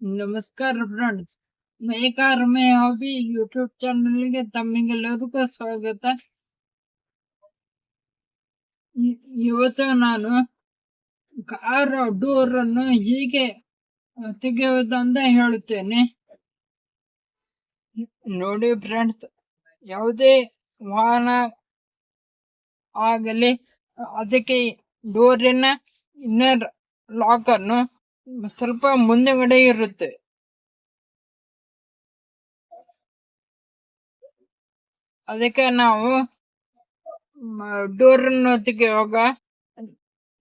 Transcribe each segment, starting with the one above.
ನಮಸ್ಕಾರ ಫ್ರೆಂಡ್ಸ್ ಮೇಕಾರ my hobby YouTube ಚಾನಲ್ಗೆ ತಮ್ಮಿಗೆಲ್ಲರಿಗೂ ಸ್ವಾಗತ. ಇವತ್ತು ನಾನು ಕಾರ್ ಡೋರ್ ಅನ್ನು ಹೀಗೆ ತೆಗೆಯುವುದಂತ ಹೇಳುತ್ತೇನೆ. ನೋಡಿ ಫ್ರೆಂಡ್ಸ್ ಯಾವುದೇ ವಾಹನ ಆಗಲಿ, ಅದಕ್ಕೆ ಡೋರಿನ ಇನ್ನರ್ ಲಾಕ್ ಅನ್ನು ಸ್ವಲ್ಪ ಮುಂದೆಗಡೆ ಇರುತ್ತೆ. ಅದಕ್ಕೆ ನಾವು ಡೋರ್ ಅನ್ನು ತೆಗೆಯುವಾಗ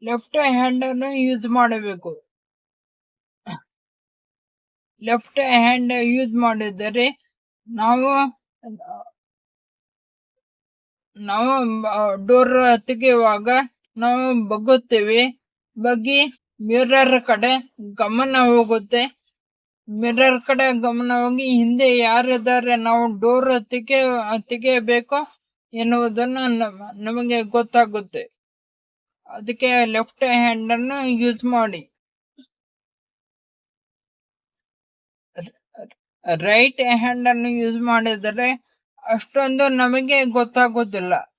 ಲೆಫ್ಟ್ ಹ್ಯಾಂಡ್ ಅನ್ನು ಯೂಸ್ ಮಾಡಬೇಕು. ಲೆಫ್ಟ್ ಹ್ಯಾಂಡ್ ಯೂಸ್ ಮಾಡಿದರೆ ನಾವು ನಾವು ಡೋರ್ ತೆಗೆಯುವಾಗ ನಾವು ಬಗ್ಗುತ್ತೇವೆ. ಬಗ್ಗಿ ಮಿರರ್ ಕಡೆ ಗಮನ ಹೋಗುತ್ತೆ. ಮಿರರ್ ಕಡೆ ಗಮನ ಹೋಗಿ ಹಿಂದೆ ಯಾರಿದ್ದಾರೆ, ನಾವು ಡೋರ್ ತೆಗೆ, ತೆಗೆಯಬೇಕು ಎನ್ನುವುದನ್ನು ನಮ- ನಮಗೆ ಗೊತ್ತಾಗುತ್ತೆ. ಅದಕ್ಕೆ ಲೆಫ್ಟ್ ಹ್ಯಾಂಡ್ ಅನ್ನು ಯೂಸ್ ಮಾಡಿ. ರೈಟ್ ಹ್ಯಾಂಡ್ ಅನ್ನು ಯೂಸ್ ಮಾಡಿದರೆ ಅಷ್ಟೊಂದು ನಮಗೆ ಗೊತ್ತಾಗೋದಿಲ್ಲ.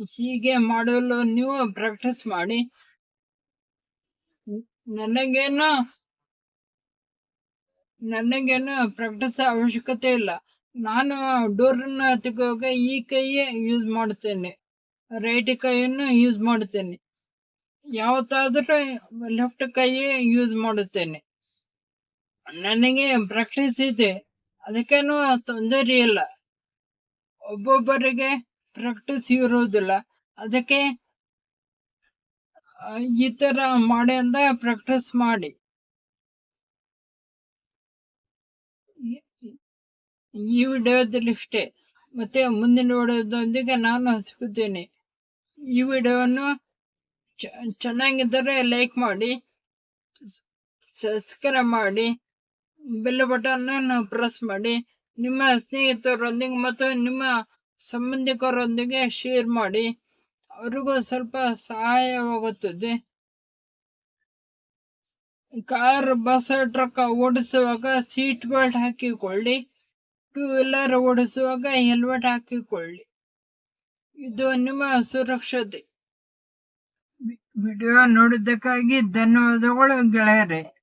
ಹೀಗೆ ಮಾಡಲು ನೀವು ಪ್ರಾಕ್ಟೀಸ್ ಮಾಡಿ. ನನಗೇನು ನನಗೇನು ಪ್ರಾಕ್ಟೀಸ್ ಅವಶ್ಯಕತೆ ಇಲ್ಲ. ನಾನು ಡೋರ್ ಅನ್ನು ತೆಗೆಯುವಾಗ ಈ ಕೈಯೇ ಯೂಸ್ ಮಾಡುತ್ತೇನೆ ರೈಟ್ ಕೈಯನ್ನು ಯೂಸ್ ಮಾಡುತ್ತೇನೆ ಯಾವತ್ತಾದ್ರೂ ಲೆಫ್ಟ್ ಕೈಯೇ ಯೂಸ್ ಮಾಡುತ್ತೇನೆ. ನನಗೆ ಪ್ರಾಕ್ಟೀಸ್ ಇದೆ. ಅದಕ್ಕೇನು ತೊಂದರೆ ಇಲ್ಲ. ಒಬ್ಬೊಬ್ಬರಿಗೆ ಪ್ರಾಕ್ಟೀಸ್ ಇರೋದಿಲ್ಲ ಅದಕ್ಕೆ ಈ ತರ ಮಾಡಿ ಅಂತ ಪ್ರಾಕ್ಟೀಸ್ ಮಾಡಿ. ಈ- ವಿಡಿಯೋದಲ್ಲಿ ಇಷ್ಟೇ. ಮತ್ತೆ ಮುಂದಿನ ವಿಡಿಯೋದೊಂದಿಗೆ ನಾನು ಸಿಗುತ್ತೇನೆ. ಈ ವಿಡಿಯೋವನ್ನು ಚೆನ್ನಾಗಿದ್ದರೆ ಲೈಕ್ ಮಾಡಿ ಸಬ್ಸ್ಕ್ರೈಬ್ ಮಾಡಿ ಬೆಲ್ ಬಟನ್ ಪ್ರೆಸ್ ಮಾಡಿ. ನಿಮ್ಮ ಸ್ನೇಹಿತರೊಂದಿಗೆ ಮತ್ತು ನಿಮ್ಮ ಸಂಬಂಧಿಕರೊಂದಿಗೆ ಶೇರ್ ಮಾಡಿ, ಅವರಿಗೂ ಸ್ವಲ್ಪ ಸಹಾಯವಾಗುತ್ತದೆ. ಕಾರ್ ಬಸ್ ಟ್ರಕ್ ಓಡಿಸುವಾಗ ಸೀಟ್ ಬೆಲ್ಟ್ ಹಾಕಿಕೊಳ್ಳಿ ಟೂ ವೀಲರ್ ಓಡಿಸುವಾಗ ಹೆಲ್ಮೆಟ್ ಹಾಕಿಕೊಳ್ಳಿ. ಇದು ನಿಮ್ಮ ಸುರಕ್ಷತೆ. ವಿಡಿಯೋ ನೋಡಿದ್ದಕ್ಕಾಗಿ ಧನ್ಯವಾದಗಳು ಗೆಳೆಯರೇ.